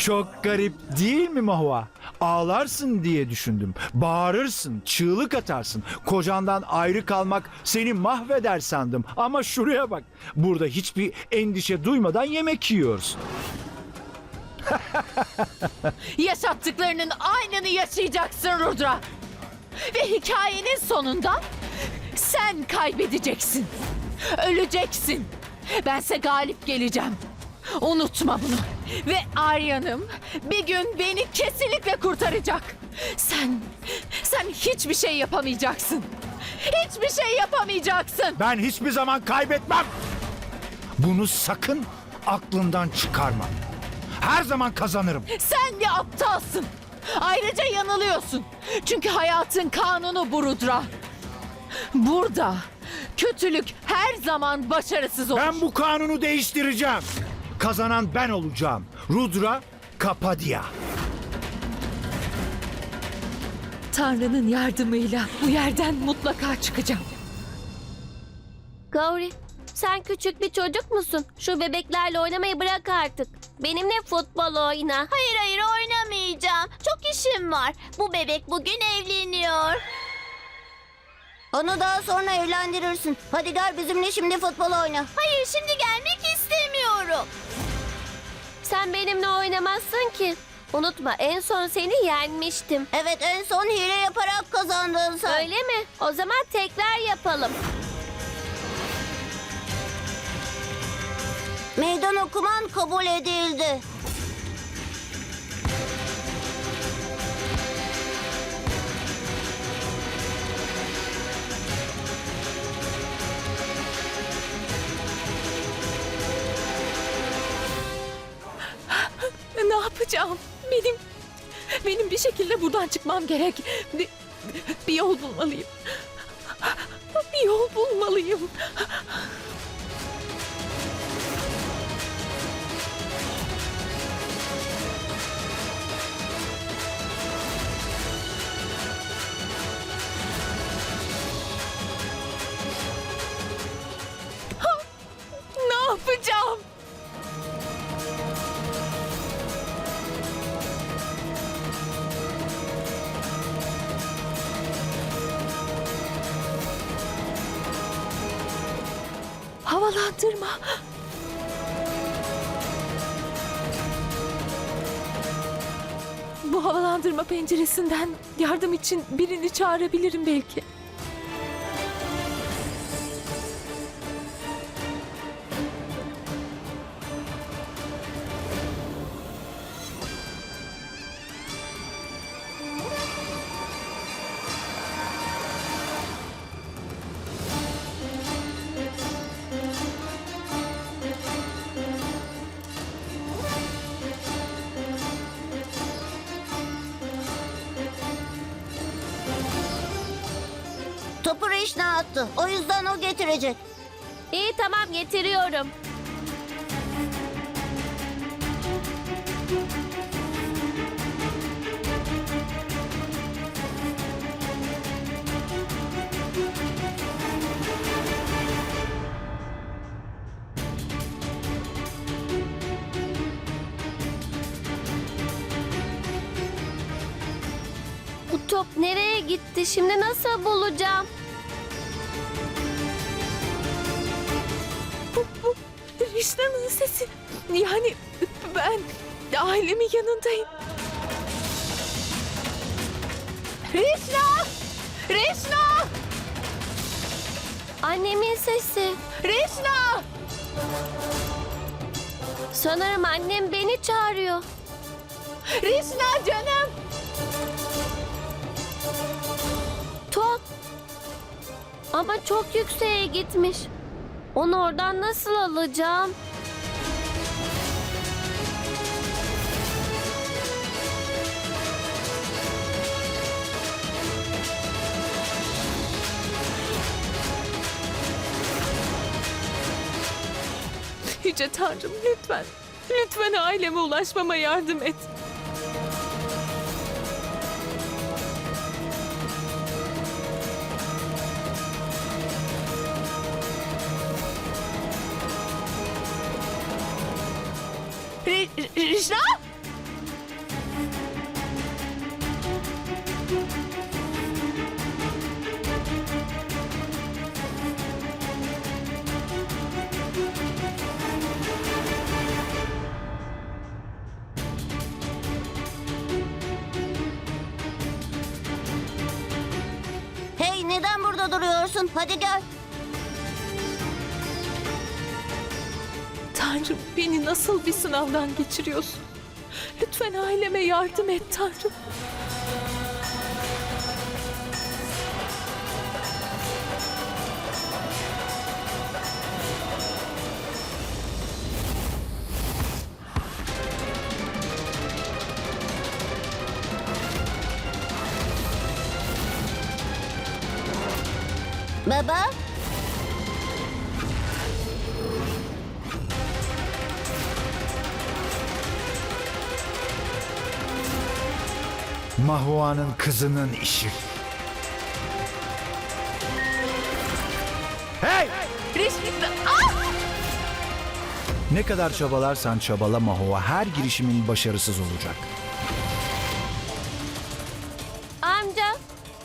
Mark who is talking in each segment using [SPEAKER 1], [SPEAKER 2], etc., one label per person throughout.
[SPEAKER 1] Çok garip değil mi Mahua? Ağlarsın diye düşündüm. Bağırırsın, çığlık atarsın. Kocandan ayrı kalmak seni mahveder sandım. Ama şuraya bak. Burada hiçbir endişe duymadan yemek yiyoruz.
[SPEAKER 2] Yaşattıklarının aynını yaşayacaksın Rudra. Ve hikayenin sonunda sen kaybedeceksin. Öleceksin. Bense galip geleceğim. Unutma bunu. Ve Arya'nım bir gün beni kesinlikle kurtaracak. Sen, sen hiçbir şey yapamayacaksın. Hiçbir şey yapamayacaksın.
[SPEAKER 1] Ben hiçbir zaman kaybetmem. Bunu sakın aklından çıkarma. Her zaman kazanırım.
[SPEAKER 2] Sen bir aptalsın. Ayrıca yanılıyorsun. Çünkü hayatın kanunu bu Rudra. Burada kötülük her zaman başarısız olur.
[SPEAKER 1] Ben bu kanunu değiştireceğim. Kazanan ben olacağım. Rudra Kapadia.
[SPEAKER 2] Tanrı'nın yardımıyla bu yerden mutlaka çıkacağım.
[SPEAKER 3] Gauri, sen küçük bir çocuk musun? Şu bebeklerle oynamayı bırak artık. Benimle futbol oyna.
[SPEAKER 4] Hayır hayır oynamayacağım. Çok işim var. Bu bebek bugün evleniyor. Onu daha sonra evlendirirsin. Hadi gel bizimle şimdi futbol oyna. Hayır şimdi gelmek istemiyorum.
[SPEAKER 3] Sen benimle oynamazsın ki. Unutma en son seni yenmiştim.
[SPEAKER 4] Evet en son hile yaparak kazandın sen.
[SPEAKER 3] Öyle mi? O zaman tekrar yapalım.
[SPEAKER 4] Meydan okuman kabul edildi.
[SPEAKER 2] Ne yapacağım? Benim benim bir şekilde buradan çıkmam gerek. Bir, bir yol bulmalıyım. Bir yol bulmalıyım. Havalandırma penceresinden yardım için birini çağırabilirim belki.
[SPEAKER 4] Getirecek.
[SPEAKER 3] İyi tamam getiriyorum. Bu top nereye gitti? Şimdi nasıl bulacağım?
[SPEAKER 2] Rişna'nın sesi. Yani ben ailemin yanındayım. Rişna! Rişna!
[SPEAKER 3] Annemin sesi.
[SPEAKER 2] Rişna!
[SPEAKER 3] Sanırım annem beni çağırıyor.
[SPEAKER 2] Rişna canım!
[SPEAKER 3] Top. Ama çok yükseğe gitmiş. Onu oradan nasıl alacağım?
[SPEAKER 2] Yüce Tanrım lütfen. Lütfen aileme ulaşmama yardım et. Krishna? Hey neden burada
[SPEAKER 4] duruyorsun? Hadi gel.
[SPEAKER 5] Tanrım beni nasıl bir sınavdan geçiriyorsun? Lütfen aileme yardım et Tanrım.
[SPEAKER 4] Baba.
[SPEAKER 1] Mahua'nın kızının işi. Hey!
[SPEAKER 5] Ah!
[SPEAKER 1] Ne kadar çabalarsan çabala Mahua her girişimin başarısız olacak.
[SPEAKER 3] Amca,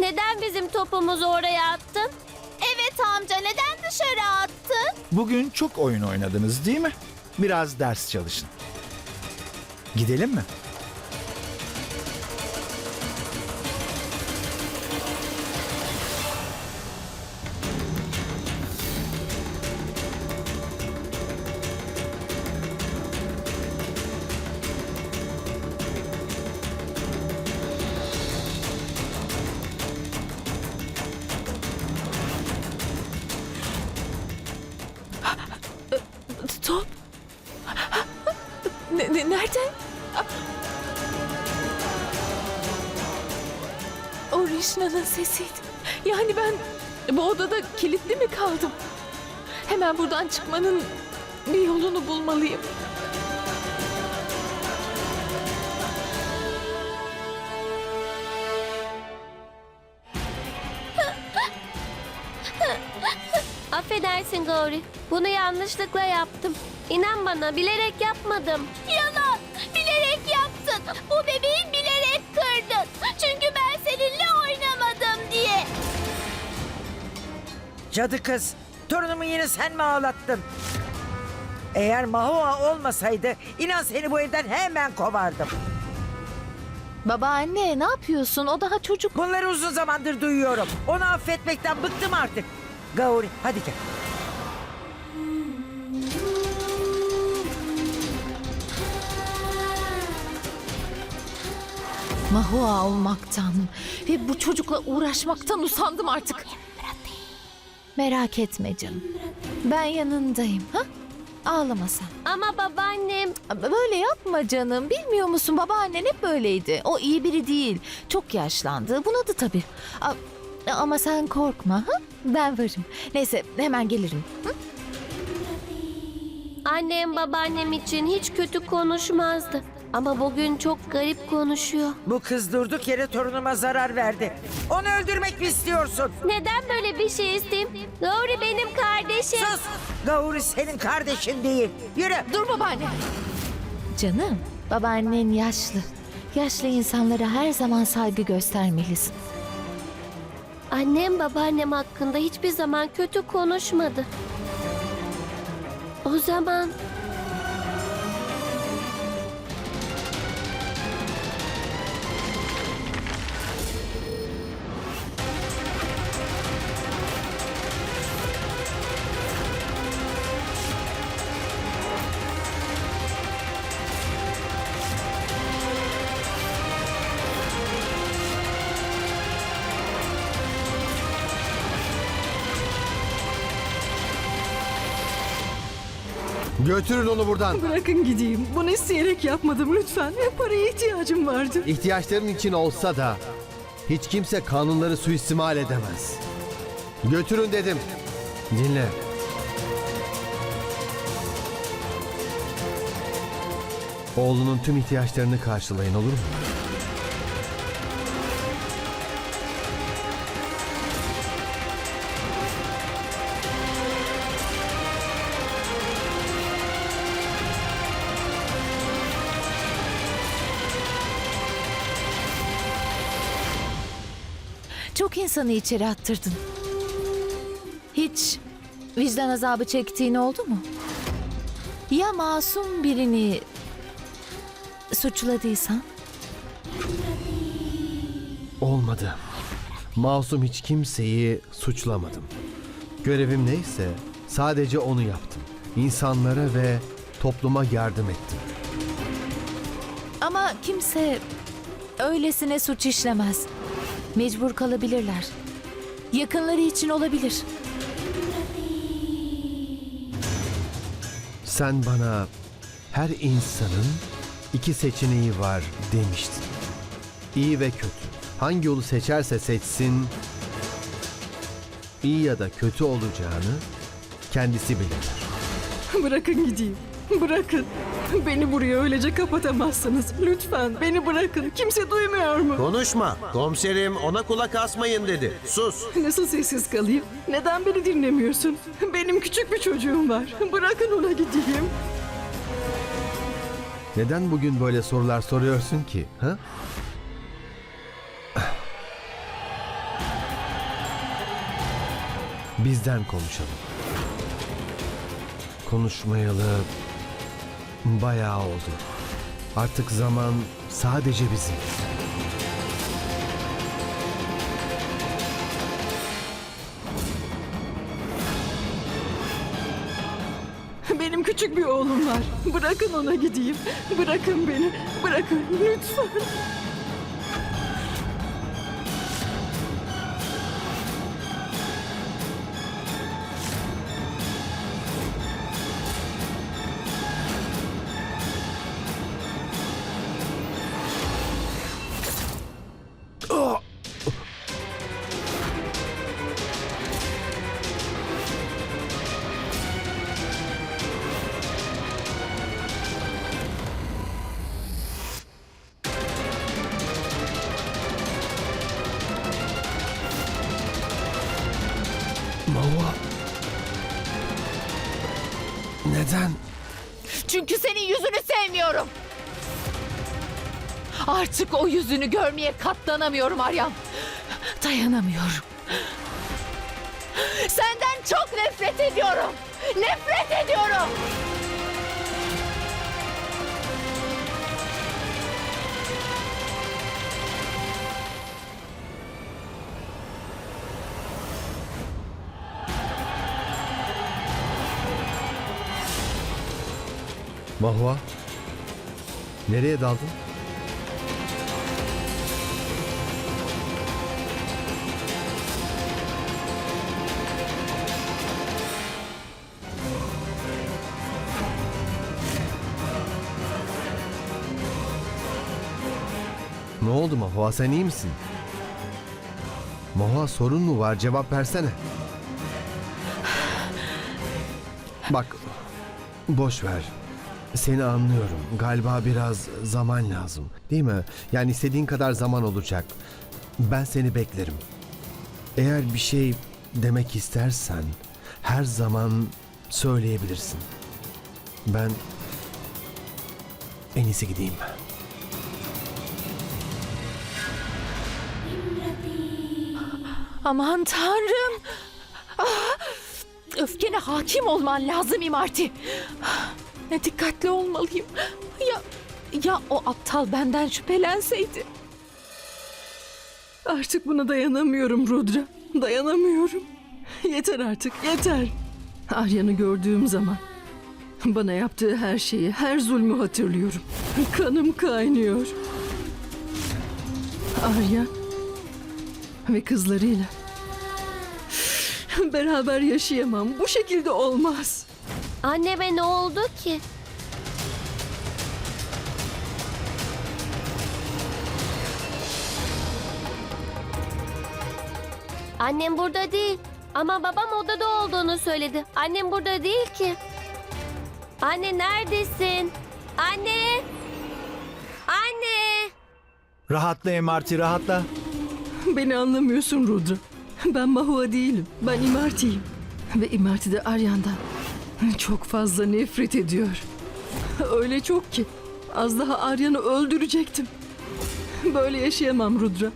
[SPEAKER 3] neden bizim topumuzu oraya attın?
[SPEAKER 4] Evet amca neden dışarı attın?
[SPEAKER 1] Bugün çok oyun oynadınız değil mi? Biraz ders çalışın. Gidelim mi?
[SPEAKER 5] Sesiydi. Yani ben bu odada kilitli mi kaldım? Hemen buradan çıkmanın bir yolunu bulmalıyım.
[SPEAKER 3] Affedersin Gauri. Bunu yanlışlıkla yaptım. İnan bana bilerek yapmadım.
[SPEAKER 4] Yalan.
[SPEAKER 6] Cadı kız, torunumu yine sen mi ağlattın? Eğer Mahua olmasaydı inan seni bu evden hemen kovardım.
[SPEAKER 2] Babaanne ne yapıyorsun? O daha çocuk.
[SPEAKER 6] Bunları uzun zamandır duyuyorum. Onu affetmekten bıktım artık. Gauri hadi gel.
[SPEAKER 2] Mahua olmaktan ve bu çocukla uğraşmaktan usandım artık. Merak etme canım. Ben yanındayım. Ha? Ağlama sen.
[SPEAKER 3] Ama babaannem
[SPEAKER 2] Böyle yapma canım. Bilmiyor musun babaannen hep böyleydi. O iyi biri değil. Çok yaşlandı. Bunadı tabii. A- Ama sen korkma. Ha? Ben varım. Neyse hemen gelirim. Hı?
[SPEAKER 3] annem babaannem için hiç kötü konuşmazdı. Ama bugün çok garip konuşuyor.
[SPEAKER 6] Bu kız durduk yere torunuma zarar verdi. Onu öldürmek mi istiyorsun?
[SPEAKER 3] Neden böyle bir şey isteyeyim? Gauri benim kardeşim.
[SPEAKER 6] Sus! Gauri senin kardeşin değil. Yürü.
[SPEAKER 2] Dur babaanne. Canım, babaannen yaşlı. Yaşlı insanlara her zaman saygı göstermelisin.
[SPEAKER 3] Annem babaannem hakkında hiçbir zaman kötü konuşmadı. O zaman
[SPEAKER 7] Götürün onu buradan.
[SPEAKER 8] Bırakın gideyim. Bunu isteyerek yapmadım lütfen. Ve paraya ihtiyacım vardı.
[SPEAKER 7] İhtiyaçların için olsa da hiç kimse kanunları suistimal edemez. Götürün dedim. Dinle. Oğlunun tüm ihtiyaçlarını karşılayın olur mu?
[SPEAKER 2] İnsanı içeri attırdın. Hiç vicdan azabı çektiğin oldu mu? Ya masum birini suçladıysan?
[SPEAKER 7] Olmadı. masum hiç kimseyi suçlamadım. Görevim neyse sadece onu yaptım. İnsanlara ve topluma yardım ettim.
[SPEAKER 9] Ama kimse öylesine suç işlemez. Mecbur kalabilirler. Yakınları için olabilir.
[SPEAKER 7] Sen bana her insanın iki seçeneği var demiştin. İyi ve kötü. Hangi yolu seçerse seçsin iyi ya da kötü olacağını kendisi bilir.
[SPEAKER 8] Bırakın gideyim. Bırakın. Beni buraya öylece kapatamazsınız. Lütfen beni bırakın. Kimse duymuyor mu?
[SPEAKER 10] Konuşma. Komiserim ona kulak asmayın dedi. Sus.
[SPEAKER 8] Nasıl sessiz kalayım? Neden beni dinlemiyorsun? Benim küçük bir çocuğum var. Bırakın ona gideyim.
[SPEAKER 7] Neden bugün böyle sorular soruyorsun ki? Ha? Bizden konuşalım. Konuşmayalı bayağı oldu. Artık zaman sadece bizim.
[SPEAKER 8] Benim küçük bir oğlum var. Bırakın ona gideyim. Bırakın beni. Bırakın lütfen.
[SPEAKER 2] Artık o yüzünü görmeye katlanamıyorum Aryan. Dayanamıyorum. Senden çok nefret ediyorum. Nefret ediyorum.
[SPEAKER 7] Mahva. Nereye daldın? Ne oldu Mahva sen iyi misin? Mahva sorun mu var cevap versene. Bak boş ver. Seni anlıyorum. Galiba biraz zaman lazım. Değil mi? Yani istediğin kadar zaman olacak. Ben seni beklerim. Eğer bir şey demek istersen her zaman söyleyebilirsin. Ben en iyisi gideyim.
[SPEAKER 2] Aman tanrım. Ah! Öfkene hakim olman lazım İmarti. Ne dikkatli olmalıyım. Ya ya o aptal benden şüphelenseydi.
[SPEAKER 8] Artık buna dayanamıyorum Rudra. Dayanamıyorum. Yeter artık, yeter. Arya'nı gördüğüm zaman bana yaptığı her şeyi, her zulmü hatırlıyorum. Kanım kaynıyor. Arya ve kızlarıyla beraber yaşayamam. Bu şekilde olmaz.
[SPEAKER 3] Anneme ne oldu ki? Annem burada değil. Ama babam odada olduğunu söyledi. Annem burada değil ki. Anne neredesin? Anne! Anne!
[SPEAKER 1] Rahatla Emarti rahatla.
[SPEAKER 8] Beni anlamıyorsun Rudra. Ben Mahua değilim. Ben İmarti'yim. Ve İmarti de Aryan'dan çok fazla nefret ediyor. Öyle çok ki az daha Aryan'ı öldürecektim. Böyle yaşayamam Rudra.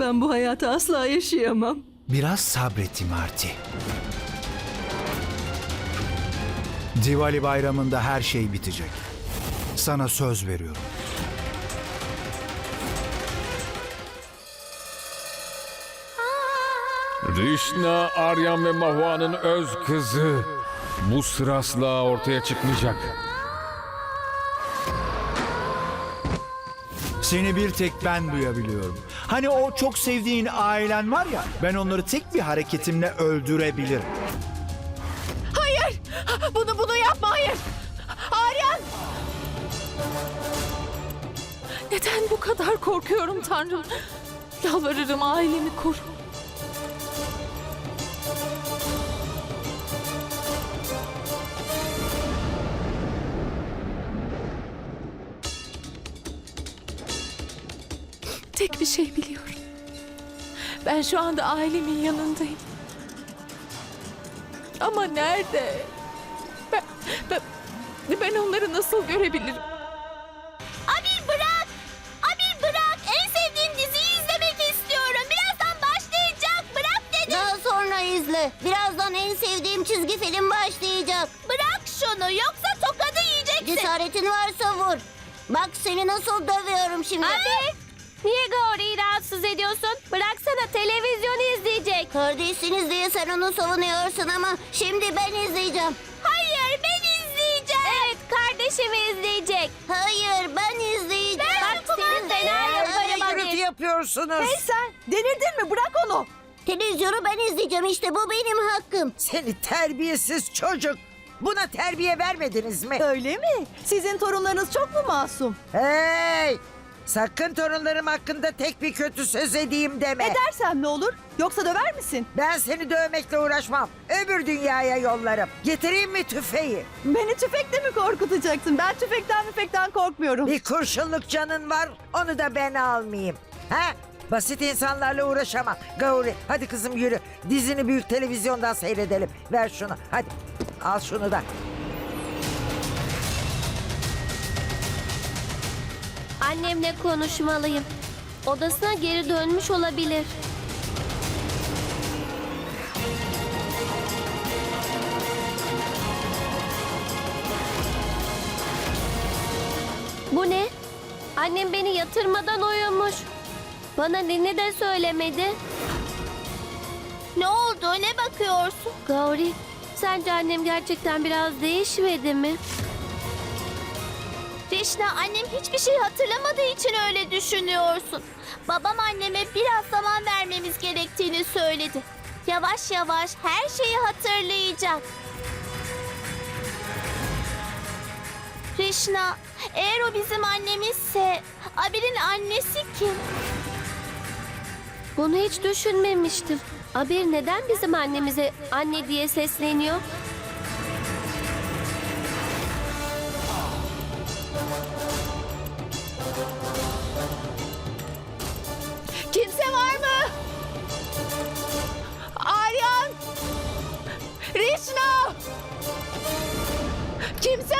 [SPEAKER 8] Ben bu hayatı asla yaşayamam.
[SPEAKER 1] Biraz sabret Emarti. Diwali bayramında her şey bitecek. Sana söz veriyorum.
[SPEAKER 11] Rişna, Aryan ve Mahua'nın öz kızı. Bu sırasla ortaya çıkmayacak.
[SPEAKER 1] Seni bir tek ben duyabiliyorum. Hani o çok sevdiğin ailen var ya, ben onları tek bir hareketimle öldürebilirim.
[SPEAKER 2] Hayır! Bunu bunu yapma hayır! Aryan! Neden bu kadar korkuyorum Tanrım? Yalvarırım ailemi koru. Bir şey biliyorum. Ben şu anda ailemin yanındayım. Ama nerede? Ben, ben, ben onları nasıl görebilirim?
[SPEAKER 4] Abi bırak. Abi bırak. En sevdiğim diziyi izlemek istiyorum. Birazdan başlayacak. Bırak dedim.
[SPEAKER 12] Daha sonra izle. Birazdan en sevdiğim çizgi film başlayacak.
[SPEAKER 4] Bırak şunu yoksa tokadı yiyeceksin.
[SPEAKER 12] Cesaretin varsa vur. Bak seni nasıl dövüyorum şimdi.
[SPEAKER 3] Abi! Niye Gauri'yi rahatsız ediyorsun? Bıraksana televizyon izleyecek.
[SPEAKER 12] Kardeşsiniz diye sen onu savunuyorsun ama şimdi ben izleyeceğim.
[SPEAKER 4] Hayır ben izleyeceğim.
[SPEAKER 3] Evet kardeşimi izleyecek.
[SPEAKER 12] Hayır ben izleyeceğim.
[SPEAKER 3] Bak senin fena
[SPEAKER 6] Ne
[SPEAKER 3] yaparım
[SPEAKER 6] gürültü
[SPEAKER 3] abi.
[SPEAKER 6] yapıyorsunuz?
[SPEAKER 9] sen delirdin mi? Bırak onu.
[SPEAKER 12] Televizyonu ben izleyeceğim işte bu benim hakkım.
[SPEAKER 6] Seni terbiyesiz çocuk. Buna terbiye vermediniz mi?
[SPEAKER 9] Öyle mi? Sizin torunlarınız çok mu masum?
[SPEAKER 6] Hey! Sakın torunlarım hakkında tek bir kötü söz edeyim deme.
[SPEAKER 9] Edersem ne olur? Yoksa döver misin?
[SPEAKER 6] Ben seni dövmekle uğraşmam. Öbür dünyaya yollarım. Getireyim mi tüfeği?
[SPEAKER 9] Beni tüfekle mi korkutacaksın? Ben tüfekten müfekten korkmuyorum.
[SPEAKER 6] Bir kurşunluk canın var. Onu da ben almayayım. Ha? Basit insanlarla uğraşamam. Gauri hadi kızım yürü. Dizini büyük televizyondan seyredelim. Ver şunu. Hadi. Al şunu da.
[SPEAKER 3] Annemle konuşmalıyım. Odasına geri dönmüş olabilir. Bu ne? Annem beni yatırmadan uyumuş. Bana nini de söylemedi.
[SPEAKER 4] Ne oldu? Ne bakıyorsun?
[SPEAKER 3] Gauri, sence annem gerçekten biraz değişmedi mi?
[SPEAKER 4] Rişna annem hiçbir şey hatırlamadığı için öyle düşünüyorsun. Babam anneme biraz zaman vermemiz gerektiğini söyledi. Yavaş yavaş her şeyi hatırlayacak. Rişna, eğer o bizim annemizse, Abir'in annesi kim?
[SPEAKER 3] Bunu hiç düşünmemiştim. Abir neden bizim annemize anne diye sesleniyor?
[SPEAKER 2] Kimse